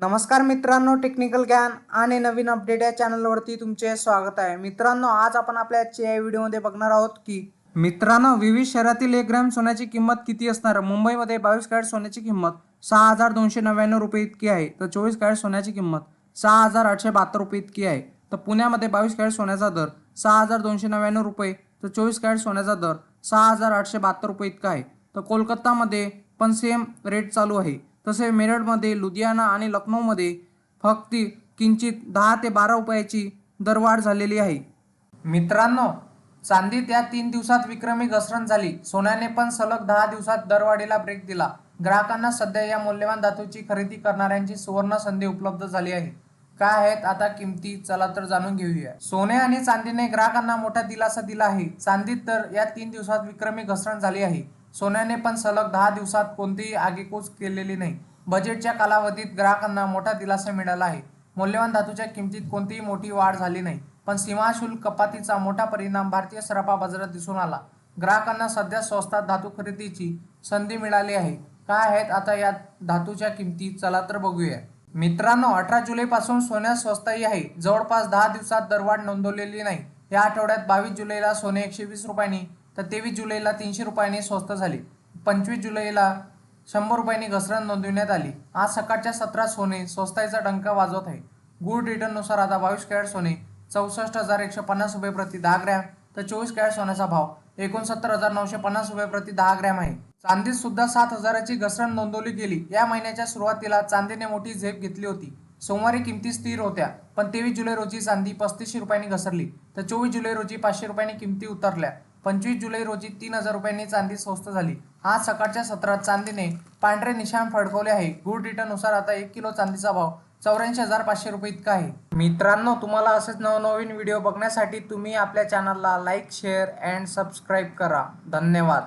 नमस्कार मित्रांनो टेक्निकल ज्ञान आणि नवीन अपडेट या चॅनलवरती तुमचे स्वागत आहे. मित्रांनो आज आपण आपल्या आजच्या या व्हिडिओमध्ये बघणार आहोत की मित्रांनो विविध शहरातील एक ग्रॅम सोन्याची किंमत किती असणार? मुंबईमध्ये बावीस कॅरेट सोन्याची किंमत सहा हजार दोनशे नव्याण्णव रुपये इतकी आहे. तर चोवीस कॅरेट सोन्याची किंमत सहा हजार आठशे बहात्तर रुपये इतकी आहे. तर पुण्यामध्ये बावीस कॅरेट सोन्याचा दर सहा हजार दोनशे नव्याण्णव रुपये. तर चोवीस कॅरेट सोन्याचा दर सहा हजार आठशे बहात्तर रुपये इतका आहे. तर कोलकातामध्ये पण सेम रेट चालू आहे. तसे मेरठमध्ये लुधियाना आणि लखनौमध्ये फक्त किंचित दहा ते बारा रुपयाची दरवाढ झालेली आहे. मित्रांनो चांदीत या तीन दिवसात विक्रमी घसरण झाली. सोन्याने पण सलग दहा दिवसात दरवाढीला ब्रेक दिला. ग्राहकांना सध्या या मौल्यवान धातूची खरेदी करणाऱ्यांची सुवर्ण संधी उपलब्ध झाली आहे. काय आहेत आता किमती? चला तर जाणून घेऊया. सोने आणि चांदीने ग्राहकांना मोठा दिलासा दिला आहे. चांदीत तर या तीन दिवसात विक्रमी घसरण झाली आहे. सोन्याने पण सलग दहा दिवसात कोणतीही आगेकूच केलेली नाही. बजेटच्या कालावधीत ग्राहकांना मोठा दिलासा मिळाला आहे. मौल्यवान धातूच्या किमतीत कोणतीही मोठी वाढ झाली नाही पण सीमाशुल्क कपातीचा मोठा परिणाम भारतीय सराफा बाजारात दिसून आला. ग्राहकांना सध्या स्वस्तात धातू खरेदीची संधी मिळाली आहे. काय आहेत आता या धातूच्या किमती? चला तर बघूया. मित्रांनो अठरा जुलैपासून सोन्यात स्वस्तही आहे. जवळपास दहा दिवसात दरवाढ नोंदवलेली नाही. या आठवड्यात बावीस जुलैला सोने एकशे वीस रुपयांनी तर तेवीस जुलैला तीनशे रुपयांनी स्वस्त झाली. पंचवीस जुलैला शंभर रुपयांनी घसरण नोंदविण्यात आली. आज सकाळच्या सतरा सोने स्वस्ताईचा डंका वाजवत आहे. गुड रिटर्ननुसार आता बावीस कॅरेट सोने चौसष्ट हजार एकशे पन्नास रुपये प्रति दहा ग्रॅम तर चोवीस कॅरेट सोन्याचा भाव एकोणसत्तर हजार नऊशे पन्नास रुपये प्रति दहा ग्रॅम आहे. चांदीत सुद्धा सात हजाराची घसरण नोंदवली गेली. या महिन्याच्या सुरुवातीला चांदीने मोठी झेप घेतली होती. सोमवारी किमती स्थिर होत्या पण तेवीस जुलै रोजी चांदी पस्तीसशे रुपयांनी घसरली. तर चोवीस जुलै रोजी पाचशे रुपयांनी किमती उतरल्या. पंचवीस जुलै रोजी तीन हजार रुपयांनी चांदी स्वस्त झाली. आज सकाळच्या सत्रात चांदीने पांढरे निशाण फडकवले आहे. गुड रिटर्ननुसार आता एक किलो चांदीचा भाव चौऱ्याऐंशी हजार पाचशे रुपये इतका आहे. मित्रांनो तुम्हाला असेच नवनवीन व्हिडिओ बघण्यासाठी तुम्ही आपल्या चॅनलला लाईक शेअर अँड सबस्क्राईब करा. धन्यवाद.